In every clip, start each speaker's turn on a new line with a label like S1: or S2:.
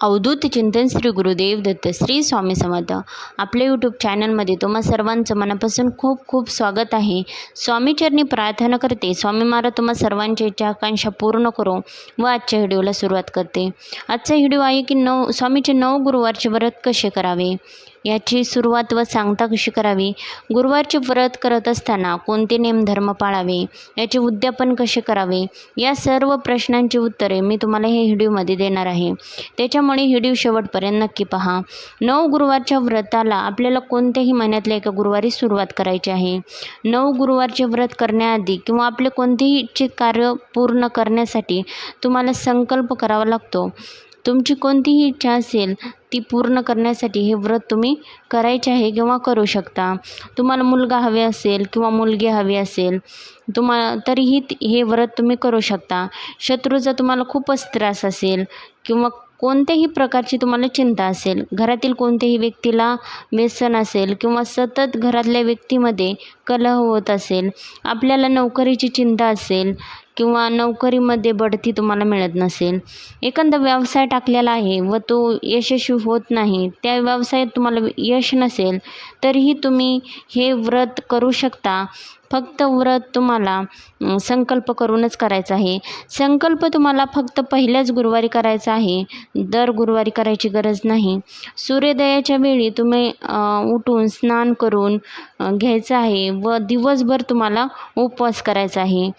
S1: अवधूत चिंतन श्री गुरुदेव दत्त श्री स्वामी समर्थ. आपल्या यूट्यूब चॅनलमध्ये तुम्हा सर्वांचं मनापासून खूप खूप स्वागत आहे. स्वामीचरणी प्रार्थना करते. स्वामी महाराज तुम्हा सर्वांच्या इच्छा आकांक्षा पूर्ण करो व आजच्या व्हिडिओला सुरुवात करते. आजचा व्हिडिओ आहे की नऊ स्वामीचे नऊ गुरुवारचे व्रत कसे करावे? याची सुरुवात व सांगता कशी करावी? गुरुवारचे व्रत करत असताना कोणते नेमधर्म पाळावे? याचे उद्यापन कसे करावे? या सर्व प्रश्नांची उत्तरे मी तुम्हाला हे व्हिडिओमध्ये देणार आहे. त्याच्यामुळे व्हिडिओ शेवटपर्यंत नक्की पहा. नऊ गुरुवारच्या व्रताला आपल्याला कोणत्याही महिन्यातल्या एका गुरुवारी सुरुवात करायची आहे. नऊ गुरुवारचे व्रत करण्याआधी किंवा आपले कोणतेही इच्छित कार्य पूर्ण करण्यासाठी तुम्हाला संकल्प करावा लागतो. तुमची कोणतीही इच्छा असेल ती पूर्ण करण्यासाठी हे व्रत तुम्ही करायचे आहे किंवा करू शकता. तुम्हाला मुलगा हवे असेल किंवा मुलगी हवी असेल तुम्हाला तरीही हे व्रत तुम्ही करू शकता. शत्रूचा तुम्हाला खूपच त्रास असेल किंवा कोणत्याही प्रकारची तुम्हाला चिंता असेल घरातील कोणत्याही व्यक्तीला व्यसन असेल किंवा सतत घरातल्या व्यक्तीमध्ये कलह होत असेल आपल्याला नोकरीची चिंता असेल किंवा नोकरीमध्ये बढती तुम्हाला मिळत नसेल. एखादा व्यवसाय टाकलेला आहे व तो यशस्वी होत नाही त्या व्यवसायात तुम्हाला यश नसेल तरीही तुम्ही हे व्रत करू शकता. फक्त व्रत तुम्हाला संकल्प करूनच करायचा आहे. संकल्प तुम्हाला फक्त पहिल्याच गुरुवारी करायचा आहे. दर गुरुवारी करायची गरज नाही. सूर्योदयाच्या वेळी तुम्ही उठून स्नान करून घ्यायचं आहे व दिवसभर तुम्हाला उपवास करायचा आहे.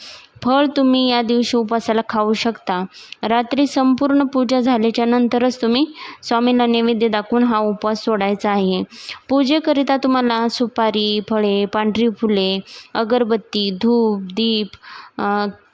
S1: फळ तुम्ही या दिवशी उपवासाला खाऊ शकता. रात्री संपूर्ण पूजा झाल्याच्या नंतरच तुम्ही स्वामींना नैवेद्य दाखवून हा उपवास सोडायचा आहे. पूजेकरिता तुम्हाला सुपारी फळे पांढरी फुले अगरबत्ती धूप दीप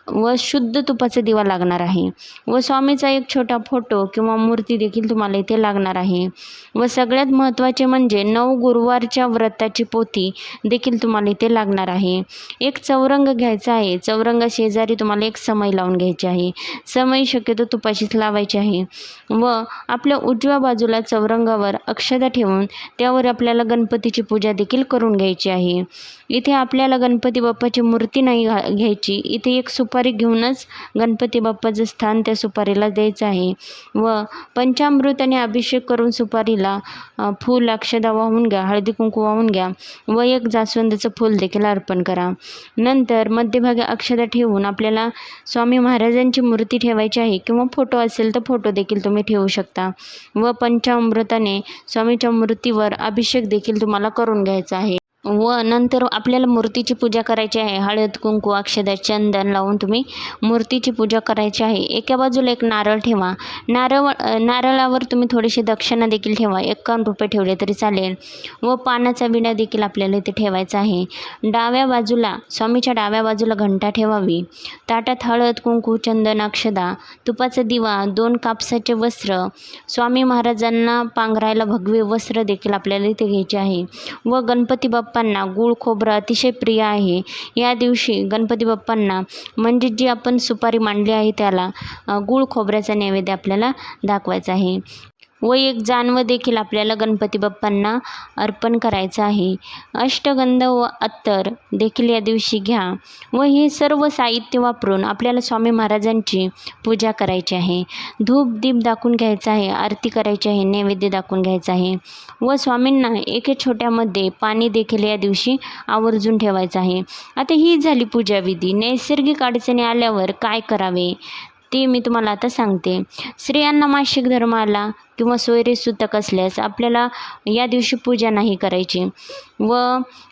S1: व शुद्ध तुपाचा दिवा लागणार आहे. व स्वामीचा एक छोटा फोटो किंवा मूर्ती देखील तुम्हाला इथे लागणार आहे. व सगळ्यात महत्त्वाचे म्हणजे नऊ गुरुवारच्या व्रताची पोथी देखील तुम्हाला इथे लागणार आहे. एक चौरंग घ्यायचा आहे. चौरंग शेजारी तुम्हाला एक समय लावून घ्यायची आहे. समय शक्यतो तुपाशीच लावायची आहे. व आपल्या उजव्या बाजूला चौरंगावर अक्षता ठेवून त्यावर आपल्याला गणपतीची पूजा देखील करून घ्यायची आहे. इथे आपल्याला गणपती बाप्पाची मूर्ती नाही घा घ्यायची. इथे एक सुपारी घेऊनच गणपती बाप्पाचं स्थान त्या सुपारीला द्यायचं आहे. व पंचामृताने अभिषेक करून सुपारीला फूल अक्षदा वाहून घ्या हळदी कुंकू वाहून घ्या व एक जास्वंदाचं फूल देखील अर्पण करा. नंतर मध्यभागी अक्षदा ठेवून आपल्याला स्वामी महाराजांची मूर्ती ठेवायची आहे किंवा फोटो असेल तर फोटो देखील तुम्ही ठेवू शकता. व पंचामृताने स्वामीच्या मूर्तीवर अभिषेक देखील तुम्हाला करून घ्यायचा आहे. व नंतर आपल्याला मूर्तीची पूजा करायची आहे. हळद कुंकू अक्षदा चंदन लावून तुम्ही मूर्तीची पूजा करायची आहे. एका बाजूला एक नारळ ठेवा. नारळ नारळावर तुम्ही थोडीशी दक्षिणा देखील ठेवा. एकावन्न रुपये ठेवले तरी चालेल. व पानाचा विडा देखील आपल्याला इथे ठेवायचा आहे. डाव्या बाजूला स्वामीच्या डाव्या बाजूला घंटा ठेवावी. ताटात हळद कुंकू चंदन अक्षदा तुपाचा दिवा दोन कापसाचे वस्त्र स्वामी महाराजांना पांघरायला भगवे वस्त्र देखील आपल्याला इथे घ्यायचे आहे. व गणपती बाप्पांना गूळ खोबरं अतिशय प्रिय आहे. या दिवशी गणपती बाप्पांना म्हणजे जी आपण सुपारी मांडली आहे त्याला गुळ गूळ खोबऱ्याचा नैवेद्य आपल्याला दाखवायचा आहे. व एक जानवं देखील आपल्याला गणपती बाप्पांना अर्पण करायचं आहे. अष्टगंध व अत्तर देखील या दिवशी घ्या व हे सर्व साहित्य वापरून आपल्याला स्वामी महाराजांची पूजा करायची आहे. धूप दीप दाखवून घ्यायचा आहे आरती करायची आहे नैवेद्य दाखवून घ्यायचा आहे व स्वामींना एके छोट्यामध्ये पाणी देखील या दिवशी आवर्जून ठेवायचं आहे. आता ही झाली पूजाविधी नैसर्गिक अडचणी आल्यावर काय करावे? ते मी तुम्हाला आता सांगते. स्त्रियांना मासिक धर्म आला किंवा सोयरे सुतक असल्यास आपल्याला या दिवशी पूजा नाही करायची. व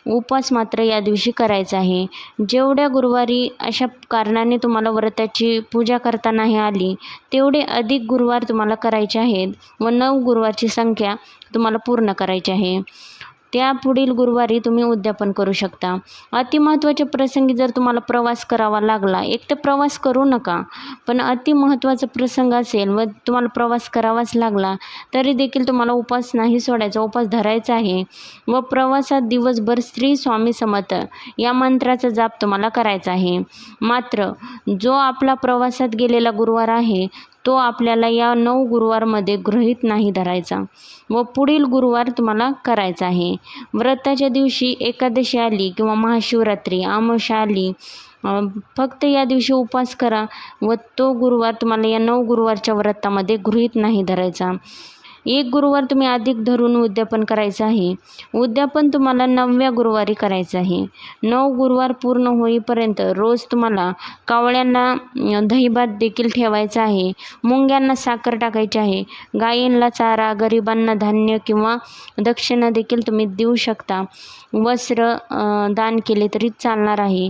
S1: उपवास मात्र या दिवशी करायचा आहे. जेवढ्या गुरुवारी अशा कारणाने तुम्हाला व्रताची पूजा करता नाही आली तेवढे अधिक गुरुवार तुम्हाला करायचे आहेत व नऊ गुरुवारची संख्या तुम्हाला पूर्ण करायची आहे. त्या पुढील गुरुवारी तुम्ही उद्यापन करू शकता. अतिमहत्त्वाच्या प्रसंगी जर तुम्हाला प्रवास करावा लागला एक तर प्रवास करू नका पण अतिमहत्त्वाचा प्रसंग असेल व तुम्हाला प्रवास करावाच लागला तरी देखील तुम्हाला उपास नाही सोडायचा उपास धरायचा आहे. व प्रवासात दिवसभर श्री स्वामी समर्थ या मंत्राचा जाप तुम्हाला करायचा आहे. मात्र जो आपला प्रवासात गेलेला गुरुवार आहे तो आपल्याला या नऊ गुरुवारमध्ये गृहीत नाही धरायचा व पुढील गुरुवार तुम्हाला करायचा आहे. व्रताच्या दिवशी एकादशी आली किंवा महाशिवरात्री आमोशा आली फक्त या दिवशी उपवास करा व तो गुरुवार तुम्हाला या नऊ गुरुवारच्या व्रतामध्ये गृहीत नाही धरायचा. एक गुरुवार तुम्ही अधिक धरून उद्यापन करायचं आहे. उद्यापन तुम्हाला नवव्या गुरुवारी करायचं आहे. नऊ गुरुवार पूर्ण होईपर्यंत रोज तुम्हाला कावळ्यांना दहीभात देखील ठेवायचा आहे. मुंग्यांना साखर टाकायची आहे. गायींना चारा गरिबांना धान्य किंवा दक्षिणा देखील तुम्ही देऊ शकता. वस्त्र दान केले तरी चालणार आहे.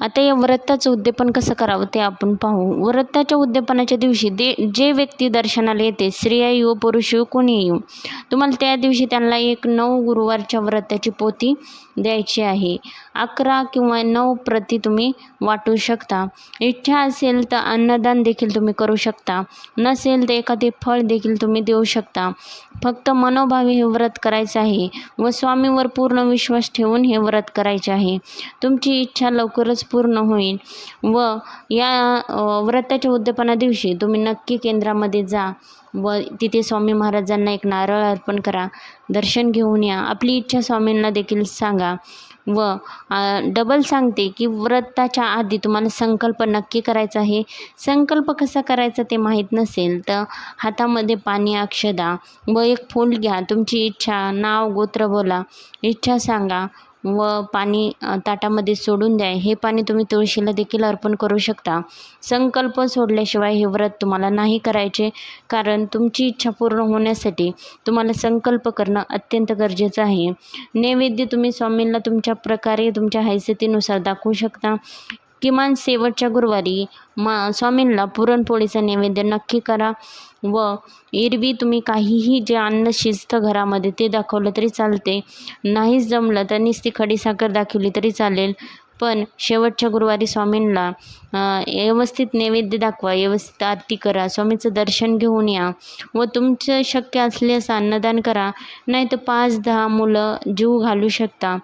S1: आता या व्रताचं उद्यापन कसं करावं ते आपण पाहू. व्रताच्या उद्यापनाच्या दिवशी दे जे व्यक्ती दर्शनाला येते स्त्रिया येऊ पुरुष येऊ कोणी येऊ तुम्हाला त्या दिवशी त्यांना एक नऊ गुरुवारच्या व्रताची पोती द्यायची आहे. अकरा किंवा नऊ प्रती तुम्ही वाटू शकता. इच्छा असेल तर अन्नदान देखील तुम्ही करू शकता. नसेल तर एखादे फळ देखील तुम्ही देऊ शकता. फक्त मनोभावे हे व्रत करायचं आहे व स्वामीवर पूर्ण विश्वास ठेवून हे व्रत करायचे आहे. तुमची इच्छा लवकरच पूर्ण होईल. व या व्रताच्या उद्यापना दिवशी तुम्ही नक्की केंद्रामध्ये जा व तिथे स्वामी महाराजांना एक नारळ अर्पण करा. दर्शन घेऊन या. आपली इच्छा स्वामींना देखील सांगा. व डबल सांगते की व्रताच्या आधी तुम्हाला संकल्प नक्की करायचा आहे. संकल्प कसा करायचा ते माहीत नसेल तर हातामध्ये पाणी अक्षदा व एक फूल घ्या. तुमची इच्छा नाव गोत्र बोला. इच्छा सांगा. व पाणी ताटामध्ये सोडून द्या. हे पाणी तुम्ही तुळशीला देखील अर्पण करू शकता. संकल्प सोडल्याशिवाय हे व्रत तुम्हाला नाही करायचे कारण तुमची इच्छा पूर्ण होण्यासाठी तुम्हाला संकल्प करणं अत्यंत गरजेचं आहे. नैवेद्य तुम्ही स्वामींना तुमच्या प्रकारे तुमच्या हैसियतीनुसार दाखवू शकता. किमान शेवटच्या गुरुवारी मा स्वामींना पुरणपोळीचा नैवेद्य नक्की करा व एरवी तुम्ही काहीही जे अन्न शिजतं घरामध्ये ते दाखवलं तरी चालते. नाहीच जमलं तर नुसती खडीसाखर दाखवली तरी चालेल. पण शेवटच्या गुरुवारी स्वामींना व्यवस्थित नैवेद्य दाखवा व्यवस्थित आरती करा स्वामीचं दर्शन घेऊन या व तुमचं शक्य असल्यास अन्नदान करा. नाही तर पाच दहा मुलं जीव घालू शकता.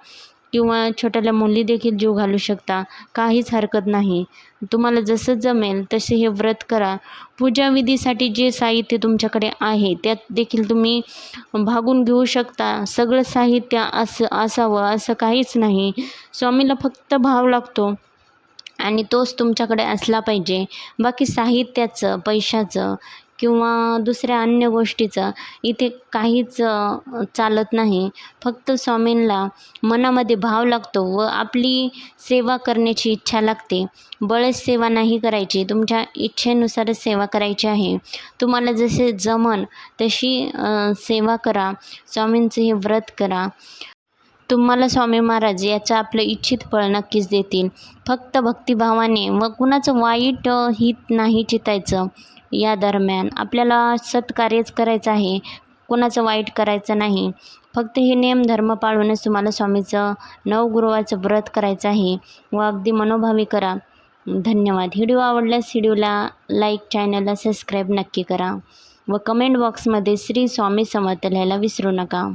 S1: किंवा छोट्याल्या मुली देखील जीव घालू शकता. काहीच हरकत नाही. तुम्हाला जसं जमेल तसे हे व्रत करा. पूजाविधीसाठी जे साहित्य तुमच्याकडे आहे त्यात देखील तुम्ही भागून घेऊ शकता. सगळं साहित्य असं असावं असं काहीच नाही. स्वामीला फक्त भाव लागतो. आणि तोच तुमच्याकडे असला पाहिजे. बाकी साहित्याचं पैशाचं किंवा दुसऱ्या अन्य गोष्टीचं इथे काहीच चालत नाही. फक्त स्वामींना मनामध्ये भाव लागतो व आपली सेवा करण्याची इच्छा लागते. बळच सेवा नाही करायची. तुमच्या इच्छेनुसारच सेवा करायची आहे. तुम्हाला जसे जमन तशी सेवा करा. स्वामींचं हे व्रत करा. तुम्हाला स्वामी महाराज याचं आपलं इच्छित फळ नक्कीच देतील. फक्त भक्तिभावाने व कुणाचं वाईट हित नाही चितायचं. या दरम्यान आपल्याला सत्कार्यच करायचं आहे. कोणाचं वाईट करायचं नाही. फक्त हे नियम धर्म पाळूनच तुम्हाला स्वामीचं नवगुरुवाचं व्रत करायचं आहे व अगदी मनोभावी करा. धन्यवाद. व्हिडिओ आवडल्यास व्हिडिओला लाईक चॅनलला सबस्क्राईब नक्की करा व कमेंट बॉक्समध्ये श्री स्वामी समर्थ लिहायला विसरू नका.